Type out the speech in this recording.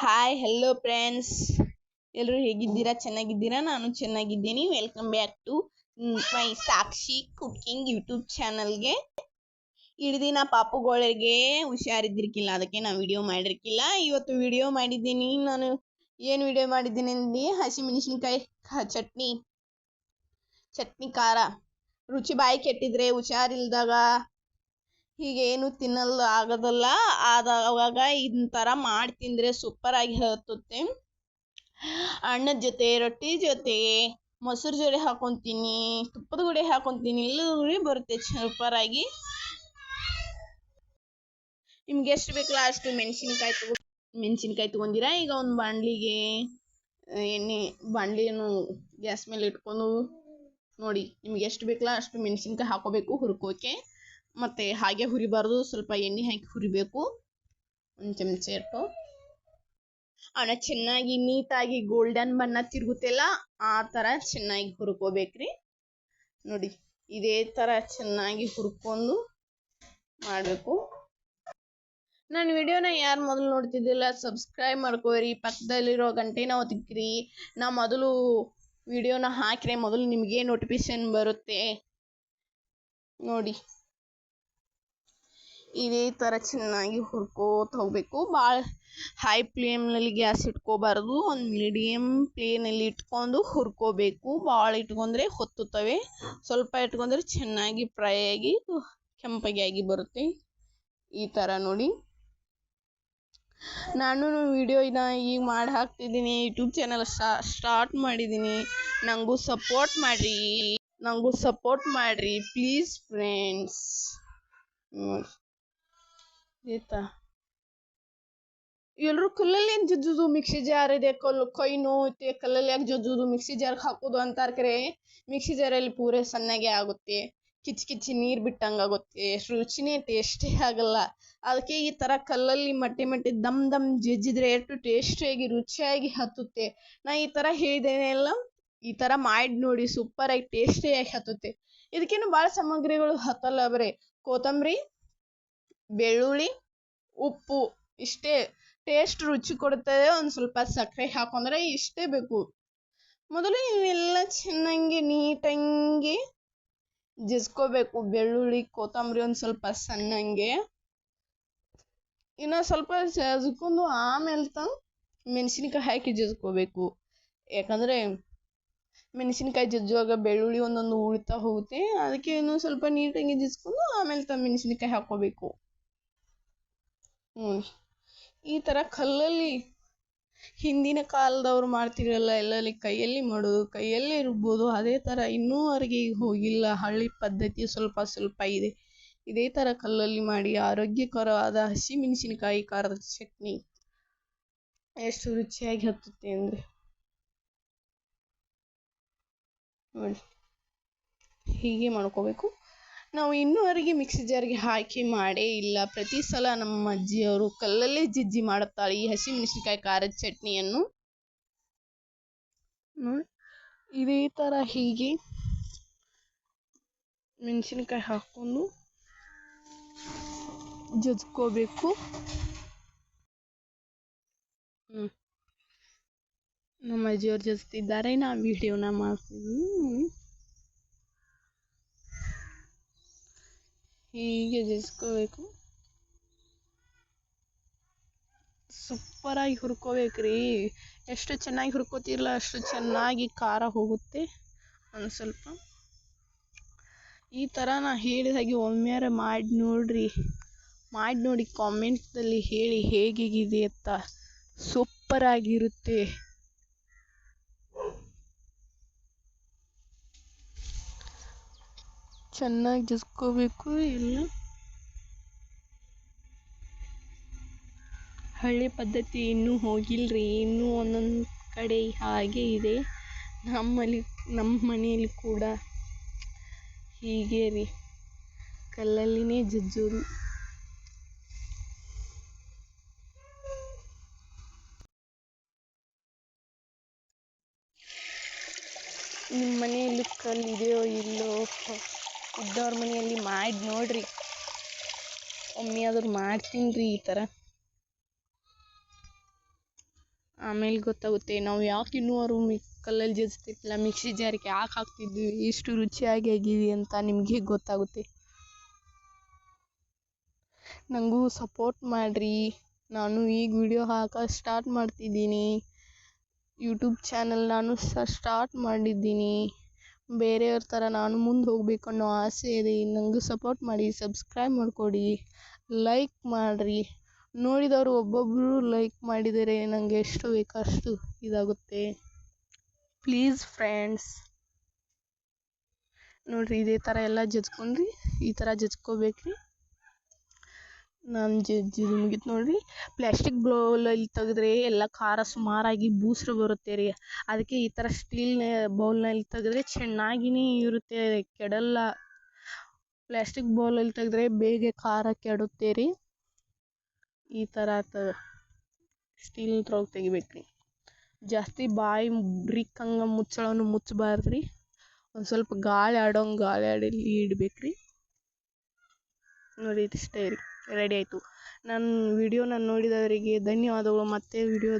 Hi hello friends ಎಲ್ಲರೂ ಹೇಗಿದ್ದೀರಾ? ಚೆನ್ನಾಗಿದ್ದೀರಾ? ನಾನು ಚೆನ್ನಾಗಿದ್ದೀನಿ. Welcome back to my Sakshi cooking YouTube ಚಾನಲ್ಗೆ ಹಿಡ್ದಿನ ಪಾಪುಗಳಿಗೆ ಹುಷಾರಿದ್ದಿರ್ಕಿಲ್ಲ. ಅದಕ್ಕೆ ನಾನು ವಿಡಿಯೋ ಮಾಡಿರ್ಕಿಲ್ಲ. ಇವತ್ತು ವಿಡಿಯೋ ಮಾಡಿದ್ದೀನಿ. ನಾನು ಏನು ವಿಡಿಯೋ ಮಾಡಿದ್ದೀನಿ ಅಂದು? ಹಸಿಮೆಣಸಿನ್ಕಾಯಿ ಚಟ್ನಿ. ಚಟ್ನಿ ಖಾರ. ರುಚಿ ಬಾಯಿ ಕೆಟ್ಟಿದ್ರೆ ಹುಷಾರಿಲ್ದಾಗ ಹೀಗೆ ಏನು ತಿನ್ನಲು ಆಗೋದಲ್ಲ. ಆದಾಗ ಇದನ್ನ ಥರ ಮಾಡಿ ತಿಂದರೆ ಸೂಪರಾಗಿ ಹತ್ತುತ್ತೆ ಅಣ್ಣದ ಜೊತೆ, ರೊಟ್ಟಿ ಜೊತೆ, ಮೊಸರು ಜೊಡೆ ಹಾಕೊತೀನಿ, ತುಪ್ಪದ ಗುಡಿ ಹಾಕೊತೀನಿ ಎಲ್ಲರೂ ಬರುತ್ತೆ ಸೂಪರಾಗಿ ನಿಮ್ಗೆ ಎಷ್ಟು ಬೇಕಲ್ಲ ಅಷ್ಟು ಮೆಣಸಿನ್ಕಾಯಿ ತಗೋ, ಮೆಣಸಿನ್ಕಾಯಿ ತೊಗೊಂಡಿರಾ? ಈಗ ಒಂದು ಬಾಣಲಿಗೆ ಎಣ್ಣೆ, ಬಾಣಲಿಯನ್ನು ಗ್ಯಾಸ್ ಮೇಲೆ ಇಟ್ಕೊಂಡು ನೋಡಿ, ನಿಮ್ಗೆ ಎಷ್ಟು ಬೇಕಲ್ಲ ಅಷ್ಟು ಮೆಣಸಿನ್ಕಾಯಿ ಹಾಕೋಬೇಕು ಹುರ್ಕೋಕೆ. ಮತ್ತು ಹಾಗೆ ಹುರಿಬಾರ್ದು. ಸ್ವಲ್ಪ ಎಣ್ಣೆ ಹಾಕಿ ಹುರಿಬೇಕು. ಒಂದು ಚಮಚ ಇಟ್ಟು ಅವನ್ನ ಚೆನ್ನಾಗಿ ನೀಟಾಗಿ ಗೋಲ್ಡನ್ ಬಣ್ಣ ತಿರುಗುತ್ತಿಲ್ಲ, ಆ ಥರ ಚೆನ್ನಾಗಿ ಹುರ್ಕೋಬೇಕ್ರಿ. ನೋಡಿ, ಇದೇ ಥರ ಚೆನ್ನಾಗಿ ಹುರ್ಕೊಂಡು ಮಾಡಬೇಕು. ನನ್ನ ವಿಡಿಯೋನ ಯಾರು ಮೊದಲು ನೋಡ್ತಿದ್ದಿಲ್ಲ ಸಬ್ಸ್ಕ್ರೈಬ್ ಮಾಡ್ಕೋರಿ. ಪಕ್ಕದಲ್ಲಿರೋ ಗಂಟೆನ ಒತ್ತಿಕ್ರಿ ನಾ ಮೊದಲು ವಿಡಿಯೋನ ಹಾಕಿರೆ ಮೊದಲು ನಿಮಗೆ ನೋಟಿಫಿಕೇಶನ್ ಬರುತ್ತೆ. ನೋಡಿ. ಇದೇ ಥರ ಚೆನ್ನಾಗಿ ಹುರ್ಕೋತ ಹೋಗಬೇಕು. ಭಾಳ ಹೈ ಫ್ಲೇಮ್ನಲ್ಲಿ ಗ್ಯಾಸ್ ಇಟ್ಕೋಬಾರ್ದು. ಒಂದು ಮೀಡಿಯಮ್ ಫ್ಲೇನಲ್ಲಿ ಇಟ್ಕೊಂಡು ಹುರ್ಕೋಬೇಕು. ಭಾಳ ಇಟ್ಕೊಂಡ್ರೆ ಹೊತ್ತುತ್ತವೆ. ಸ್ವಲ್ಪ ಇಟ್ಕೊಂಡ್ರೆ ಚೆನ್ನಾಗಿ ಫ್ರೈ ಆಗಿ ಕೆಂಪಗೆ ಆಗಿ ಬರುತ್ತೆ. ಈ ಥರ ನೋಡಿ. ನಾನು ವಿಡಿಯೋ ಇದನ್ನ ಈಗ ಮಾಡಿ ಹಾಕ್ತಿದ್ದೀನಿ. ಯೂಟ್ಯೂಬ್ ಚಾನಲ್ ಸ್ಟಾರ್ಟ್ ಮಾಡಿದ್ದೀನಿ. ನನಗೂ ಸಪೋರ್ಟ್ ಮಾಡಿರಿ. ನನಗೂ ಸಪೋರ್ಟ್ ಮಾಡಿರಿ. ಪ್ಲೀಸ್ ಫ್ರೆಂಡ್ಸ್ ನೋಡಿ ಎಲ್ರು ಕಲ್ಲಲ್ಲಿ ಏನ್ ಜಜ್ಜುದು ಮಿಕ್ಸಿ ಜಾರ್ ಇದೆ ಕಲ್ಲು ಕೈ ನೋವುತ್ತೆ ಕಲ್ಲಲ್ಲಿ ಯಾಕೆ ಜಜ್ಜುದು ಮಿಕ್ಸಿ ಜಾರ್ಗೆ ಹಾಕೋದು ಅಂತಾರೆ ಕರೆ ಮಿಕ್ಸಿ ಜಾರಲ್ಲಿ ಪೂರೇ ಸಣ್ಣಗೆ ಆಗುತ್ತೆ ಕಿಚ್ ಕಿಚ್ಚಿ ನೀರು ಬಿಟ್ಟಂಗ ಆಗುತ್ತೆ ರುಚಿನೇ ಟೇಸ್ಟೇ ಆಗಲ್ಲ ಅದಕ್ಕೆ ಈ ತರ ಕಲ್ಲಲ್ಲಿ ಮಟ್ಟಿ ಮಟ್ಟಿ ದಮ್ ದಮ್ ಜಜ್ಜಿದ್ರೆ ಎಷ್ಟು ಟೇಸ್ಟಿಯಾಗಿ ರುಚಿಯಾಗಿ ಹತ್ತುತ್ತೆ ನಾ ಈ ತರ ಹೇಳಿದ್ದೇನೆ ಎಲ್ಲ ಈ ತರ ಮಾಡಿ ನೋಡಿ ಸೂಪರಾಗಿ ಟೇಸ್ಟಿಯಾಗಿ ಹತ್ತುತ್ತೆ ಇದಕ್ಕೇನು ಭಾಳ ಸಾಮಗ್ರಿಗಳು ಹತ್ತಲ್ಲ ಬರೀ ಕೊತ್ತಂಬರಿ ಬೆಳ್ಳುಳ್ಳಿ ಉಪ್ಪು ಇಷ್ಟೇ ಟೇಸ್ಟ್ ರುಚಿ ಕೊಡುತ್ತದೆ ಒಂದು ಸ್ವಲ್ಪ ಸಕ್ಕರೆ ಹಾಕೊಂಡ್ರೆ ಇಷ್ಟೇ ಬೇಕು. ಮೊದಲು ಇವೆಲ್ಲ ಚೆನ್ನಾಗಿ ನೀಟಂಗೆ ಜಿಸ್ಕೋಬೇಕು ಬೆಳ್ಳುಳ್ಳಿ, ಕೊತ್ತಂಬರಿ ಒಂದು ಸ್ವಲ್ಪ ಸಣ್ಣಂಗೆ. ಇನ್ನು ಸ್ವಲ್ಪ ಜಜ್ಕೊಂಡು ಆಮೇಲೆ ತಂದು ಮೆಣಸಿನ್ಕಾಯಿ ಹಾಕಿ ಜಜ್ಕೋಬೇಕು. ಯಾಕಂದರೆ ಮೆಣಸಿನ್ಕಾಯಿ ಜಜ್ಜುವಾಗ ಬೆಳ್ಳುಳ್ಳಿ ಒಂದೊಂದು ಉಳಿತಾ ಹೋಗುತ್ತೆ. ಅದಕ್ಕೆ ಇನ್ನೂ ಸ್ವಲ್ಪ ನೀಟಾಗಿ ಜಿಸ್ಕೊಂಡು ಆಮೇಲೆ ತ ಮೆಣಸಿನ್ಕಾಯಿ ಹಾಕ್ಕೋಬೇಕು. ಹ್ಞೂ ಈ ಥರ ಕಲ್ಲಲ್ಲಿ ಹಿಂದಿನ ಕಾಲದವ್ರು ಮಾಡ್ತಿರಲ್ಲ, ಎಲ್ಲಲ್ಲಿ ಕೈಯಲ್ಲಿ ಮಾಡೋದು, ಕೈಯಲ್ಲೇ ರುಬ್ಬೋದು, ಅದೇ ಥರ ಇನ್ನೂವರೆಗೆ ಈಗ ಹೋಗಿಲ್ಲ, ಹಳ್ಳಿ ಪದ್ಧತಿ ಸ್ವಲ್ಪ ಸ್ವಲ್ಪ ಇದೆ. ಇದೇ ಥರ ಕಲ್ಲಲ್ಲಿ ಮಾಡಿ ಆರೋಗ್ಯಕರವಾದ ಹಸಿಮೆಣಸಿನಕಾಯಿ ಖಾರದ ಚಟ್ನಿ ಎಷ್ಟು ರುಚಿಯಾಗಿ ಹತ್ತುತ್ತೆ ಅಂದರೆ. ನೋಡಿ, ಹೀಗೆ ಮಾಡ್ಕೋಬೇಕು. ನಾವು ಇನ್ನೂವರೆಗೆ ಮಿಕ್ಸಿ ಜಾರ್ಗೆ ಹಾಕಿ ಮಾಡೇ ಇಲ್ಲ. ಪ್ರತಿ ಸಲ ನಮ್ಮ ಅಜ್ಜಿಯವರು ಕಲ್ಲಲ್ಲೇ ಜಿಜ್ಜಿ ಮಾಡುತ್ತಾಳೆ. ಈ ಹಸಿಮೆಣಸಿನಕಾಯಿ ಖಾರದ ಚಟ್ನಿಯನ್ನು ಇದೇ ಥರ ಹೀಗೆ ಮೆಣಸಿನಕಾಯಿ ಹಾಕ್ಕೊಂಡು ಜಜ್ಕೋಬೇಕು. ನಮ್ಮ ಅಜ್ಜಿಯವ್ರು ಜಜ್ತಿದ್ದಾರೆ. ನಾ ವಿಡಿಯೋನ ಮಾಡ್ತಿದ್ದೀನಿ ಹೀಗೆ ಜಜ್ಕೋಬೇಕು ಸೂಪರಾಗಿ ಹುರ್ಕೋಬೇಕು ರೀ ಎಷ್ಟು ಚೆನ್ನಾಗಿ ಹುರ್ಕೋತಿರಲ್ಲ ಅಷ್ಟು ಚೆನ್ನಾಗಿ ಖಾರ ಹೋಗುತ್ತೆ ಒಂದು ಸ್ವಲ್ಪ ಈ ಥರ ನಾ ಹೇಳಿದ ಹಾಗೆ ಒಮ್ಮೆಯಾರ ಮಾಡಿ ನೋಡ್ರಿ ಮಾಡಿ ನೋಡಿ ಕಾಮೆಂಟ್ದಲ್ಲಿ ಹೇಳಿ ಹೇಗಿದೆ ಅಂತ ಸೂಪರಾಗಿರುತ್ತೆ ಚೆನ್ನಾಗಿ ಜಜ್ಕೋಬೇಕು ಎಲ್ಲ ಹಳ್ಳಿ ಪದ್ಧತಿ ಇನ್ನೂ ಹೋಗಿಲ್ಲರಿ ಇನ್ನೂ ಒಂದೊಂದು ಕಡೆ ಹಾಗೆ ಇದೆ. ನಮ್ಮಲ್ಲಿ ನಮ್ಮ ಮನೆಯಲ್ಲಿ ಕೂಡ ಹೀಗೆ ರೀ. ಕಲ್ಲಲ್ಲಿನೇ ಜಜ್ಜೋದು. ನಿಮ್ಮ ಮನೆಯಲ್ಲಿ ಕಲ್ಲು ಇದೆಯೋ, ಇಲ್ಲೋ ಇದ್ದವ್ರ ಮನೆಯಲ್ಲಿ ಮಾಡಿ ನೋಡ್ರಿ. ಒಮ್ಮೆ ಆದ್ರೂ ಮಾಡ್ತೀನಿ ರೀ ಈ ಥರ ಆಮೇಲೆ ಗೊತ್ತಾಗುತ್ತೆ ನಾವು ಯಾಕೆ ಇನ್ನೂ ಅವರು ಮಿಕ್ ಕಲ್ಲಲ್ಲಿ ಜಜ್ತಿರ್ಲಿಲ್ಲ ಮಿಕ್ಸಿ ಜಾರಿಗೆ ಯಾಕೆ ಹಾಕ್ತಿದ್ವಿ, ಇಷ್ಟು ರುಚಿಯಾಗಿ ಆಗಿದೆ ಅಂತ ನಿಮಗೆ ಗೊತ್ತಾಗುತ್ತೆ? ನನಗೂ ಸಪೋರ್ಟ್ ಮಾಡಿರಿ. ನಾನು ಈಗ ವಿಡಿಯೋ ಹಾಕೋ ಸ್ಟಾರ್ಟ್ ಮಾಡ್ತಿದ್ದೀನಿ. ಯೂಟ್ಯೂಬ್ ಚಾನಲ್ ನಾನು ಸ್ಟಾರ್ಟ್ ಮಾಡಿದ್ದೀನಿ. ಬೇರೆಯವ್ರ ಥರ ನಾನು ಮುಂದೆ ಹೋಗಬೇಕು ಅನ್ನೋ ಆಸೆ ಇದೆ. ನನಗೂ ಸಪೋರ್ಟ್ ಮಾಡಿ ಸಬ್ಸ್ಕ್ರೈಬ್ ಮಾಡಿಕೊಡಿ ಲೈಕ್ ಮಾಡಿರಿ. ನೋಡಿದವರು ಒಬ್ಬೊಬ್ಬರು ಲೈಕ್ ಮಾಡಿದರೆ ನನಗೆ ಎಷ್ಟು ಬೇಕೋ ಅಷ್ಟು ಇದಾಗುತ್ತೆ. ಪ್ಲೀಸ್ ಫ್ರೆಂಡ್ಸ್ ನೋಡಿರಿ, ಇದೇ ಥರ ಎಲ್ಲ ಜಜ್ಕೊಂಡ್ರಿ, ಈ ಥರ ಜಜ್ಕೋಬೇಕ್ರಿ. ನಾನು ಜಜ್ಜಿದು ಮುಗೀತು ನೋಡಿರಿ. ಪ್ಲ್ಯಾಸ್ಟಿಕ್ ಬೌಲಲ್ಲಿ ತೆಗೆದ್ರೆ ಎಲ್ಲ ಖಾರ ಸುಮಾರಾಗಿ ಬೂಸ್ರು ಬರುತ್ತೆ ರೀ. ಅದಕ್ಕೆ ಈ ಥರ ಸ್ಟೀಲ್ನ ಬೌಲ್ನಲ್ಲಿ ತೆಗೆದ್ರೆ ಚೆನ್ನಾಗಿನೇ ಇರುತ್ತೆ ಕೆಡಲ್ಲ. ಪ್ಲ್ಯಾಸ್ಟಿಕ್ ಬೌಲಲ್ಲಿ ತೆಗೆದ್ರೆ ಬೇಗ ಖಾರ ಕೆಡುತ್ತೆ ರೀ. ಈ ಥರ ತ ಸ್ಟೀಲ್ದ್ರೊಳಗೆ ತೆಗಿಬೇಕು ರೀ. ಜಾಸ್ತಿ ಬಾಯಿ ಬ್ರಿಕ್ಕಂಗೆ ಮುಚ್ಚಳನು ಮುಚ್ಚಬಾರ್ದು ರೀ. ಒಂದು ಸ್ವಲ್ಪ ಗಾಳಿ ಆಡೋಂಗೆ ಗಾಳಿ ಆಡಲಿ ಇಡ್ಬೇಕು ನೋಡಿ ಇದಿಷ್ಟೇ ರೀ. ರೆಡಿ ಆಯಿತು. ನನ್ನ ವಿಡಿಯೋನ ನೋಡಿದವರಿಗೆ ಧನ್ಯವಾದಗಳು. ಮತ್ತೆ ವಿಡಿಯೋ